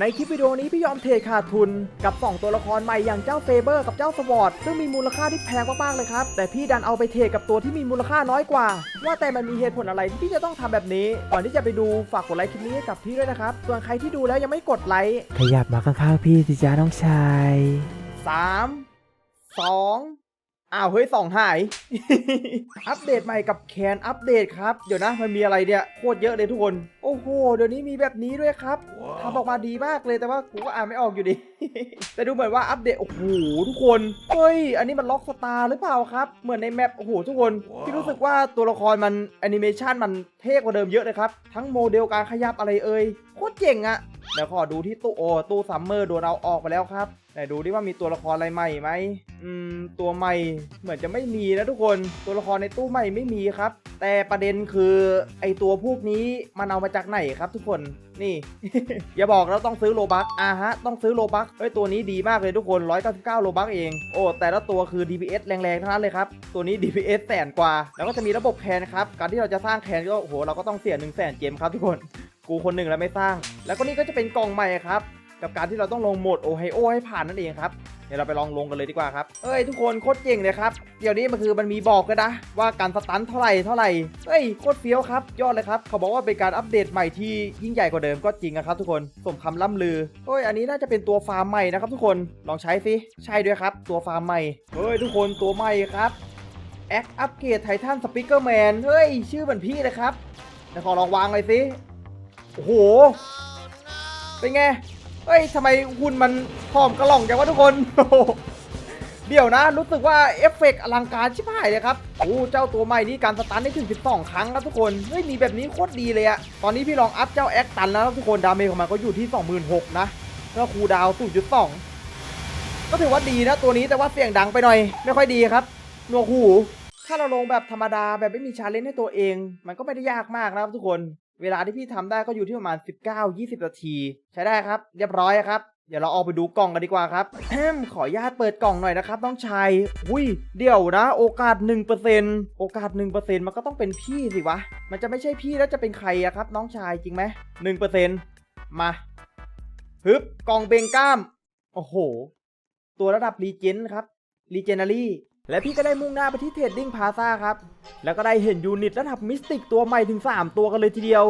ในคลิปวิดีโอนี้พี่ยอมเทรดขาดทุนกับ 2 ตัวละครใหม่อย่างเจ้าเฟเบอร์กับเจ้าสวอตซึ่งมีมูลค่าที่แพงมากๆเลยครับ แต่พี่ดันเอาไปเทรดกับตัวที่มีมูลค่าน้อยกว่า ว่าแต่มันมีเหตุผลอะไรที่พี่จะต้องทำแบบนี้ ก่อนที่จะไปดูฝากกดไลค์คลิปนี้ให้กับพี่ด้วยนะครับ ส่วนใครที่ดูแล้วยังไม่กดไลค์ขยับมาข้างๆพี่สิจ้าน้องชายสามส องอ้าวเฮ้ยสองหาย อัปเดตใหม่กับแคนอัปเดตครับ เดี๋ยวนะมันมีอะไรเนี่ยโคตรเยอะเลยทุกคน โอ้โหเดี๋ยวนี้มีแบบนี้ด้วยครับทำออกมาดีมากเลยแต่ว่ากูก็อ่านไม่ออกอยู่ดี แต่ดูเหมือนว่าอัปเดตโอ้โหทุกคนเฮ้ยอันนี้มันล็อกสตาร์หรือเปล่าครับ เหมือนในแมปโอ้โหทุกคนพี่รู้สึกว่าตัวละครมันแอนิเมชันมันเท่กว่าเดิมเยอะเลยครับทั้งโมเดลการขยับอะไรเอ่ยโคตรเจ๋งอะเดี๋ยวขอดูที่ตู้โอตู้ซัมเมอร์โดนเอาออกไปแล้วครับ ไหนดูดิว่ามีตัวละครอะไรใหม่ไหมอืม ตัวใหม่เหมือนจะไม่มีนะทุกคน ตัวละครในตู้ใหม่ไม่มีครับ แต่ประเด็นคือไอตัวพวกนี้มันเอามาจากไหนครับทุกคน นี่ อย่าบอกเราต้องซื้อโลบักอ่าฮะ ต้องซื้อโลบักเฮ้ยตัวนี้ดีมากเลยทุกคน 199 โลบักเอง โอ้ แต่ละตัวคือ DPS แรงๆทั้งนั้นเลยครับ ตัวนี้ DPS แสนกว่า แล้วก็จะมีระบบแคนครับ การที่เราจะสร้างแคนก็โอ้โห เราก็ต้องเสีย1 0 0 0 0แสนเจมครับทุกคน กูคนหนึ่งแล้วไม่สร้าง แล้วก็นี่ก็จะเป็นกล่องใหม่ครับ กับการที่เราต้องลงโหมดโอไฮโอให้ผ่านนั่นเองครับเดี๋ยวเราไปลองลงกันเลยดีกว่าครับ เอ้ยทุกคนโคตรเจ๋งเลยครับ เดี๋ยวนี้มันคือมันมีบอกกันนะ ว่าการสตันเท่าไหร่เท่าไหร่เฮ้ยโคตรเฟี้ยวครับ ยอดเลยครับ เขาบอกว่าเป็นการอัปเดตใหม่ที่ยิ่งใหญ่กว่าเดิมก็จริงนะครับทุกคน สมคำล่ำลือเฮ้ยอันนี้น่าจะเป็นตัวฟาร์มใหม่นะครับทุกคน ลองใช้สิ ใช่ด้วยครับ ตัวฟาร์มใหม่ เฮ้ยทุกคนตัวใหม่ครับแอคอัปเกรดไททันสปิเกอร์แมน เฮ้ยชื่อเหมือนพี่เลยครับเดี๋ยวขอลองวางเลยสิ โอ้โห เป็นไง เฮ้ยทำไมหุ่นมันผอมกระหล่องจังวะทุกคน เดี๋ยวนะ รู้สึกว่าเอฟเฟกต์อลังการชิบหายเลยครับโอ้เจ้าตัวใหม่นี่การสตันได้ถึง 12 ครั้งครับทุกคน เฮ้ยมีแบบนี้โคตรดีเลยอะตอนนี้พี่ลองอัพเจ้าแอคตันแล้วทุกคนดาเมจของมันก็อยู่ที่ 26,000นะก็คูดาว0.2 ก็ถือว่าดีนะตัวนี้แต่ว่าเสียงดังไปหน่อย ไม่ค่อยดีครับหนวกหูถ้าเราลงแบบธรรมดาแบบไม่มีชาเลนจ์ให้ตัวเอง มันก็ไม่ได้ยากมากนะครับทุกคน เวลาที่พี่ทำได้ก็อยู่ที่ประมาณ 19-20 นาที ใช้ได้ครับ เรียบร้อยครับ เดี๋ยวเราออกไปดูกล่องกันดีกว่าครับแอมขออนุญาตเปิดกล่องหน่อยนะครับน้องชายอุ้ยเดี๋ยวนะ โอกาส 1%โอกาส 1%มันก็ต้องเป็นพี่สิวะ มันจะไม่ใช่พี่แล้วจะเป็นใครอะครับ น้องชายจริงไหม1%มาฮึบกล่องเบงก้าม โอ้โห ตัวระดับรีเจนครับรีเจนารี่ และพี่ก็ได้มุ่งหน้าไปที่เทรดดิ้งพาซาครับ แล้วก็ได้เห็นยูนิตระดับมิสติกตัวใหม่ถึง 3 ตัวกันเลยทีเดียว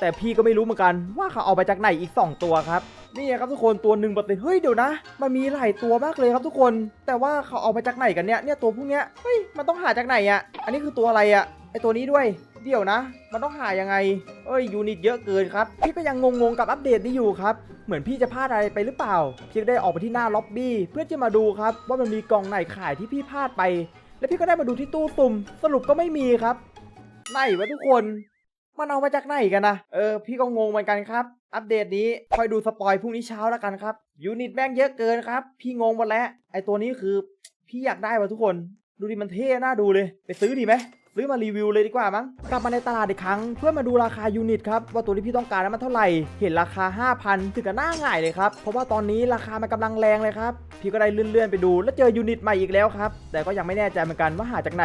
แต่พี่ก็ไม่รู้เหมือนกันว่าเขาเอาไปจากไหนอีก 2 ตัวครับ นี่ครับทุกคนตัวหนึ่งปฏิเฮ้ยเดี๋ยวนะ มันมีหลายตัวมากเลยครับทุกคน แต่ว่าเขาเอาไปจากไหนกันเนี่ย เนี่ยตัวพวกเนี้ย เฮ้ย มันต้องหาจากไหนอะ่ะ อันนี้คือตัวอะไรอะ่ะ ไอตัวนี้ด้วย เดี๋ยวนะ มันต้องหายังไง เอ้ยยูนิตเยอะเกินครับ พี่ก็ยังงงๆกับอัปเดตนี้อยู่ครับ เหมือนพี่จะพลาดอะไรไปหรือเปล่า พี่ก็ได้ออกไปที่หน้าล็อบบี้เพื่อจะมาดูครับ ว่ามันมีกล่องไหนขายที่พี่พลาดไป แล้วพี่ก็ได้มาดูที่ตู้ตุ่มสรุปก็ไม่มีครับ ไหนวะทุกคน มันเอามาจากไหนกันนะ เออ พี่ก็งงเหมือนกันครับ อัปเดตนี้คอยดูสปอยพรุ่งนี้เช้าแล้วกันครับ ยูนิตแม่งเยอะเกินครับ พี่งงหมดแล้ว ไอตัวนี้คือ พี่อยากได้วะทุกคน ดูดิมันเท่น่าดูเลย ไปซื้อดีไหม ซื้อมารีวิวเลยดีกว่ามั้งกลับมาในตลาดอีกครั้ง เพื่อมาดูราคายูนิตครับว่าตัวที่พี่ต้องการนั้นมันเท่าไหร่ เห็นราคา 5,000 ถึงกับหน้าง่ายเลยครับ เพราะว่าตอนนี้ราคามันกำลังแรงเลยครับ พี่ก็ได้เลื่อนๆไปดู แล้วเจอยูนิตใหม่อีกแล้วครับ แต่ก็ยังไม่แน่ใจเหมือนกันว่าหาจากไหน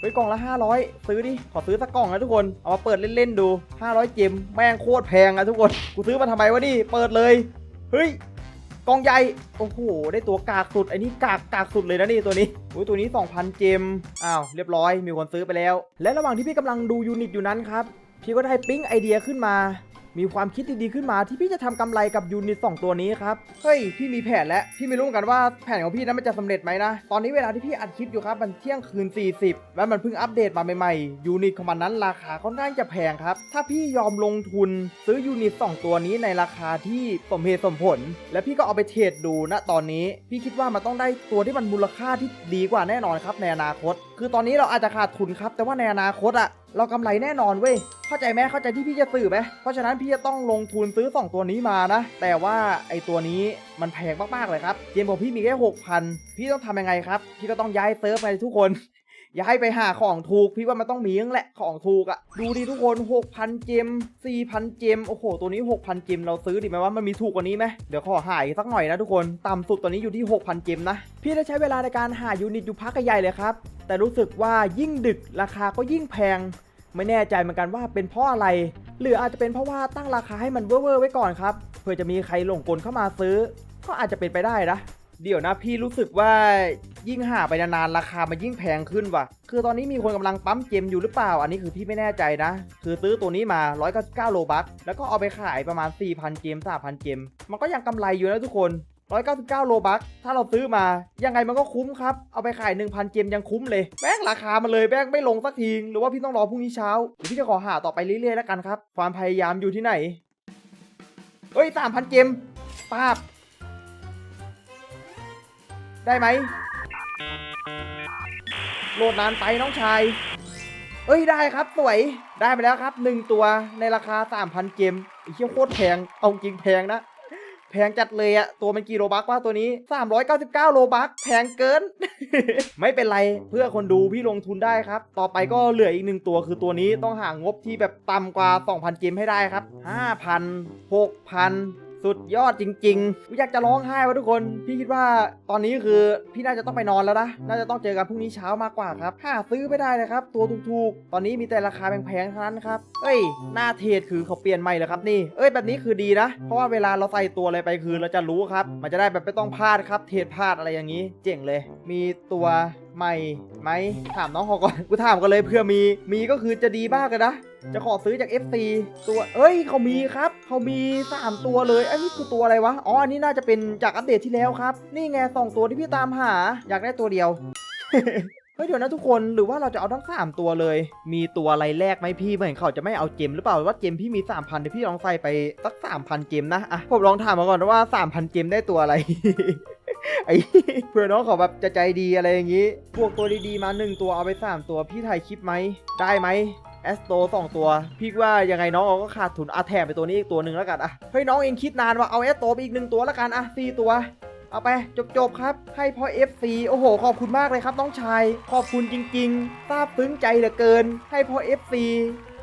เฮ้ยกล่องละ 500 ซื้อดิ ขอซื้อสักกล่องนะทุกคน เอามาเปิดเล่นๆดู 500 เจมแม่งโคตรแพงอะทุกคน กูซื้อมาทำไมวะนี่ เปิดเลย เฮ้ย กองใหญ่ โอ้โห ได้ตัวกากสุด ไอ้นี่กากกากสุดเลยนะนี่ตัวนี้ อุ้ยตัวนี้ 2,000 เจม อ้าว เรียบร้อย มีคนซื้อไปแล้ว และระหว่างที่พี่กำลังดูยูนิตอยู่นั้นครับ พี่ก็ได้ปิ๊งไอเดียขึ้นมา มีความคิดดีๆขึ้นมาที่พี่จะทำกำไรกับยูนิต2ตัวนี้ครับเฮ้ยพี่มีแผนแล้วพี่ไม่รู้เหมือนกันว่าแผนของพี่นั้นมันจะสำเร็จไหมนะตอนนี้เวลาที่พี่อัดคลิปอยู่ครับมันเที่ยงคืน 40 แล้วมันเพิ่งอัปเดตมาใหม่ๆยูนิตของมันนั้นราคาค่อนข้างจะแพงครับถ้าพี่ยอมลงทุนซื้อยูนิต2ตัวนี้ในราคาที่สมเหตุสมผล และพี่ก็เอาไปเทรดดูนะตอนนี้พี่คิดว่ามันต้องได้ตัวที่มันมูลค่าที่ดีกว่าแน่นอนครับในอนาคต คือตอนนี้เราอาจจะขาดทุนครับ แต่ว่าในอนาคตอะ เรากำไรแน่นอนเว้ย เข้าใจไหมเข้าใจที่พี่จะสื่อไหมเพราะฉะนั้นพี่จะต้องลงทุนซื้อ 2 ตัวนี้มานะ แต่ว่าไอตัวนี้มันแพงมากๆเลยครับเกมของพี่มีแค่6,000พี่ต้องทำยังไงครับ พี่ก็ต้องย้ายเซิร์ฟไปทุกคน ย้ายไปหาของถูก พี่ว่ามันต้องมีนั่นแหละของถูกอะดูดิทุกคน 6,000 เจม 4,000 เจม โอ้โห ตัวนี้ 6,000 เจม เราซื้อดีไหมว่ามันมีถูกกว่านี้ไหมเดี๋ยวขอหายสักหน่อยนะทุกคน ต่ำสุดตัวนี้อยู่ที่ 6,000 เจมนะ พี่ได้ใช้เวลาในการหายูนิตอยู่พักใหญ่เลยครับ แต่รู้สึกว่ายิ่งดึกราคาก็ยิ่งแพง ไม่แน่ใจเหมือนกันว่าเป็นเพราะอะไร หรืออาจจะเป็นเพราะว่าตั้งราคาให้มันเวอร์ไว้ก่อนครับเพื่อจะมีใครหลงกลเข้ามาซื้อ ก็อาจจะเป็นไปได้นะเดี๋ยวนะพี่รู้สึกว่ายิ่งหาไปนานๆราคามันยิ่งแพงขึ้นว่ะ คือตอนนี้มีคนกำลังปั๊มเจมอยู่หรือเปล่า อันนี้คือพี่ไม่แน่ใจนะ คือซื้อตัวนี้มา 199 โลบัคแล้วก็เอาไปขายประมาณ 4,000 เจม3,000 เจม มันก็ยังกำไรอยู่นะทุกคน 199 โลบัคถ้าเราซื้อมา ยังไงมันก็คุ้มครับ เอาไปขาย 1,000เจมยังคุ้มเลยแม่งราคามันเลยแม่งไม่ลงสักทีหรือว่าพี่ต้องรอพรุ่งนี้เช้าเดี๋ยวพี่จะขอหาต่อไปเรื่อยๆแล้วกันครับ ความพยายามอยู่ที่ไหนเฮ้ย3,000เจมปาบ ได้ไหมโหลดนานไปน้องชาย เอ้ยได้ครับสวยได้ไปแล้วครับ 1 ตัวในราคา 3,000 เกมไอ้เชี่ยโคตรแพง เอาจริงแพงนะ แพงจัดเลยอะตัวมันกี่โลบักว่าตัวนี้ 399 โลบักแพงเกิน ไม่เป็นไรเพื่อคนดูพี่ลงทุนได้ครับ ต่อไปก็เหลืออีกหนึ่งตัวคือตัวนี้ต้องหางบที่แบบต่ำกว่า 2,000 เกมให้ได้ครับ 5,000 6,000 สุดยอดจริงๆอยากจะร้องไห้วะทุกคน พี่คิดว่าตอนนี้คือพี่น่าจะต้องไปนอนแล้วนะ น่าจะต้องเจอกันพรุ่งนี้เช้ามากกว่าครับหาซื้อไม่ได้เลยครับ ตัวถูกๆ ตอนนี้มีแต่ราคาแพงๆเท่านั้นครับ เอ้ย หน้าเทรดคือเขาเปลี่ยนใหม่เลยครับนี่ เอ้ยแบบนี้คือดีนะ เพราะว่าเวลาเราใส่ตัวอะไรไปคือเราจะรู้ครับ มันจะได้แบบไม่ต้องพลาดครับ เทรดพลาดอะไรอย่างนี้ เจ๋งเลย มีตัว ใหม่ไหมถามน้องขาก่อน กูถามกันเลยเพื่อมี มีก็คือจะดีมากเลยนะ จะขอซื้อจาก FC ตัว เอ้ยเขามีครับ เขามี 3 ตัวเลยอันนี้คือตัวอะไรวะ อ๋อ อันนี้น่าจะเป็นจากอัปเดตที่แล้วครับ นี่ไงสองตัวที่พี่ตามหา อยากได้ตัวเดียว เฮ้ยเดี๋ยวนะทุกคน หรือว่าเราจะเอาทั้ง 3 ตัวเลย มีตัวอะไรแรกไหมพี่เหมือนเขาจะไม่เอาเจมหรือเปล่าว่าเจมพี่มี 3,000เดี๋ยวพี่ลองใส่ไปสัก3,000เจมนะ อะ ผมลองถามมาก่อนว่า 3,000เจมได้ตัวอะไร ไอ้เพื่อน้องเขาแบบจะใจดีอะไรอย่างงี้ พวกตัวดีๆมา1ตัวเอาไป3ตัวพี่ถ่ายคลิปไหม ได้ไหมแอสโตสองตัว พี่ว่ายังไงน้องก็ขาดทุนอาแถมไปตัวนี้อีกตัวหนึ่งแล้วกันอะเฮ้ยน้องเองคิดนานว่าเอาแอสโตไปอีกหนึ่งตัวแล้วกันอะสี่ตัวเอาไปจบๆครับ ให้พ่อ FC โอ้โห ขอบคุณมากเลยครับน้องชาย ขอบคุณจริงๆซาบซึ้งใจเหลือเกิน ให้พ่อ FC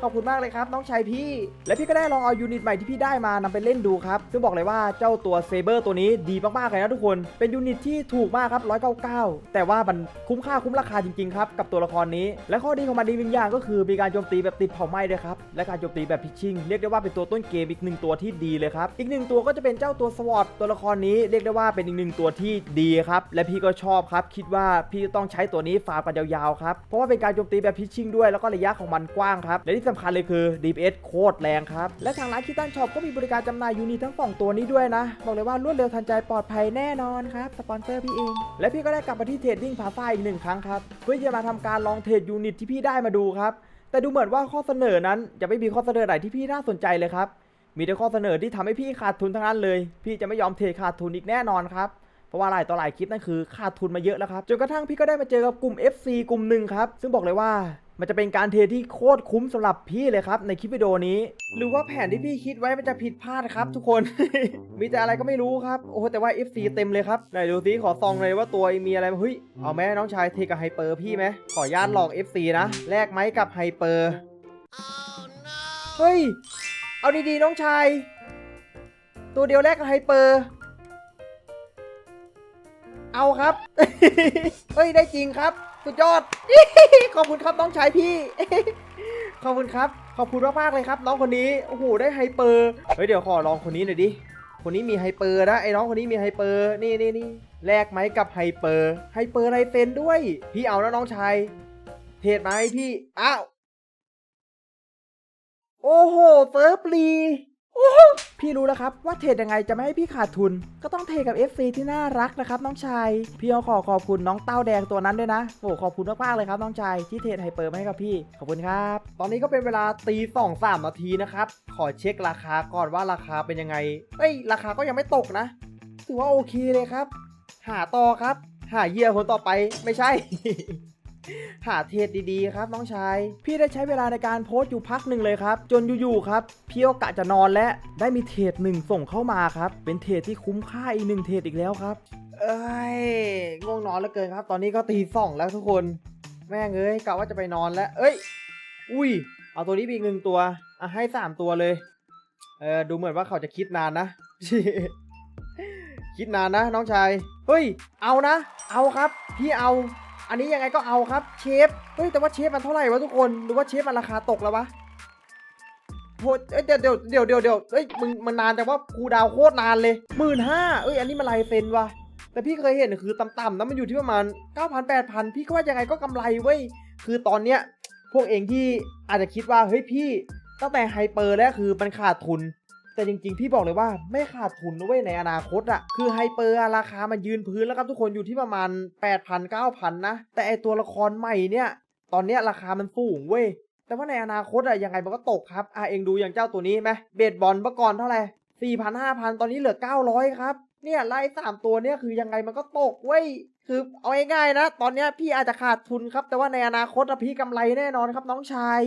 ขอบคุณมากเลยครับ น้องชายพี่ และพี่ก็ได้ลองเอายูนิตใหม่ที่พี่ได้มานำไปเล่นดูครับซึ่งบอกเลยว่าเจ้าตัวเซเบอร์ตัวนี้ดีมากๆเลยนะทุกคน เป็นยูนิตที่ถูกมากครับ199 แต่ว่ามันคุ้มค่าคุ้มราคาจริงๆครับกับตัวละครนี้ และข้อดีของมันดีหนึ่งอย่างก็คือมีการโจมตีแบบติดเผาไหม้ด้วยครับและการโจมตีแบบพิชชิ่งเรียกได้ว่าเป็นตัวต้นเกมอีกหนึ่งตัวที่ดีเลยครับอีกหนึ่งตัวก็จะเป็นเจ้าตัวสวอตตัวละครนี้เรียกได้ว่าเป็นอีกหนึ่งตัวที่ดีครับและพี่ก็ชอบครับคิดว่าพี่ต้องใช้ตัวนี้ฟาร์มกันยาวๆครับเพราะว่าเป็นการโจมตีแบบพิชชิ่งด้วยแล้วก็ระยะของมันกว้างครับและที่สำคัญเลยคือ DPS โคตรแรงครับ และทางร้านคิตันช็อปก็มีบริการจำหน่ายยูนิตทั้งสองตัวนี้ด้วยนะ บอกเลยว่ารวดเร็วทันใจปลอดภัยแน่นอนครับ สปอนเซอร์พี่เอง และพี่ก็ได้กลับมาที่เทรดดิ้งพาซ่าอีกหนึ่งครั้งครับ เพื่อจะมาทำการลองเทรดยูนิตที่พี่ได้มาดูครับ แต่ดูเหมือนว่าข้อเสนอนั้นจะไม่มีข้อเสนอไหนที่พี่น่าสนใจเลยครับ มีแต่ข้อเสนอที่ทำให้พี่ขาดทุนทั้งนั้นเลย พี่จะไม่ยอมเทรดขาดทุนอีกแน่นอนครับเพราะว่าหลายต่อหลายคลิปนั่นคือขาดทุนมาเยอะแล้วครับ จนกระทั่งพี่ก็ได้มาเจอกับกลุ่ม FC กลุ่มหนึ่งครับ ซึ่งบอกเลยว่ามันจะเป็นการเทรดที่โคตรคุ้มสำหรับพี่เลยครับ ในคลิปวิดีโอนี้ หรือว่าแผนที่พี่คิดไว้มันจะผิดพลาดครับ ทุกคน มีแต่อะไรก็ไม่รู้ครับ โอ้แต่ว่า FC เต็มเลยครับไหนดูซิขอซองเลยว่าตัวมีอะไรเฮ้ยเอาแม่น้องชายเทกับไฮเปอร์พี่ไหมขออนุญาตหลอก FC นะแลกไหมกับไฮเปอร์เฮ้ยเอาดีๆน้องชาย ตัวเดียวแรกกับไฮเปอร์เอาครับ เฮ้ยได้จริงครับ สุดยอด ขอบคุณครับน้องชายพี่ ขอบคุณครับ ขอบคุณมากๆเลยครับ น้องคนนี้ โอ้โห ได้ไฮเปอร์ เฮ้ย เดี๋ยวขอลองคนนี้หน่อยดิ คนนี้มีไฮเปอร์นะ ไอ้น้องคนนี้มีไฮเปอร์ นี่นี่นี่แลกไหมกับไฮเปอร์ ไฮเปอร์ไรเซนด้วย พี่เอานะน้องชาย เทรดมาให้พี่ อ้าว โอ้โหเฟิร์ฟลี พี่รู้แล้วครับว่าเทรดยังไงจะไม่ให้พี่ขาดทุน ก็ต้องเทรดกับ FC ที่น่ารักนะครับน้องชายพี่ขอขอบคุณน้องเต้าแดงตัวนั้นด้วยนะโอ้ขอบคุณมากๆเลยครับน้องชายที่เทรดไฮเปอร์มาให้กับพี่ขอบคุณครับ ตอนนี้ก็เป็นเวลาตีสองสามนาทีนะครับขอเช็คราคาก่อนว่าราคาเป็นยังไงเอ้ยราคาก็ยังไม่ตกนะ ถือว่าโอเคเลยครับ หาต่อครับ หาเยื่อคนต่อไปไม่ใช่ หาเทรดดีๆครับน้องชาย พี่ได้ใช้เวลาในการโพสต์อยู่พักหนึ่งเลยครับ จนอยู่ๆครับพี่ก็กะจะนอนและได้มีเทรดหนึ่งส่งเข้ามาครับ เป็นเทรดที่คุ้มค่าอีกหนึ่งเทรดอีกแล้วครับ เอ้ยง่วงนอนเหลือเกินครับ ตอนนี้ก็ตีสองแล้วทุกคน แม่งเอ้ยกะว่าจะไปนอนแล้ว เอ้ย อุ้ย เอาตัวนี้ไปอีกหนึ่งตัวอะให้สามตัวเลยเออดูเหมือนว่าเขาจะคิดนานนะคิดนานนะน้องชาย เฮ้ย เอานะ เอาครับ พี่เอา อันนี้ยังไงก็เอาครับเชฟเฮ้ยแต่ว่าเชฟมันเท่าไหร่วะทุกคนหรือว่าเชฟมันราคาตกแล้ววะโหเดี๋ยวเดี๋ยวเดี๋ยวเดี๋ยวเดี๋ยวเอ้ยมึงมันนานแต่ว่าครูดาวโคตรนานเลยหมื่นห้าเอ้ยอันนี้มันลายเซ็นวะแต่พี่เคยเห็นคือต่ำๆแล้วมันอยู่ที่ประมาณ 9,000 8,000 พี่ก็ว่ายังไงก็กำไรเว้ยคือตอนเนี้ยพวกเองที่อาจจะคิดว่าเฮ้ยพี่ตั้งแต่ไฮเปอร์แล้วคือมันขาดทุน แต่จริงๆ พี่บอกเลยว่าไม่ขาดทุนนะเว้ยในอนาคตอะคือไฮเปอร์ราคามันยืนพื้นแล้วครับทุกคนอยู่ที่ประมาณ 8,000 9,000 นะ แต่ไอตัวละครใหม่เนี่ย ตอนเนี้ยราคามันสูงเว้ย แต่ว่าในอนาคตอะยังไงมันก็ตกครับอะเองดูอย่างเจ้าตัวนี้ไหมเบสบอลเมื่อก่อนเท่าไหร่4,000 5,000ตอนนี้เหลือ 900 ครับ เนี่ยไล่สามตัวเนี่ยคือยังไงมันก็ตกเว้ย คือเอาง่ายๆนะ ตอนเนี้ยพี่อาจจะขาดทุนครับ แต่ว่าในอนาคตอะพี่กำไรแน่นอนครับน้องชาย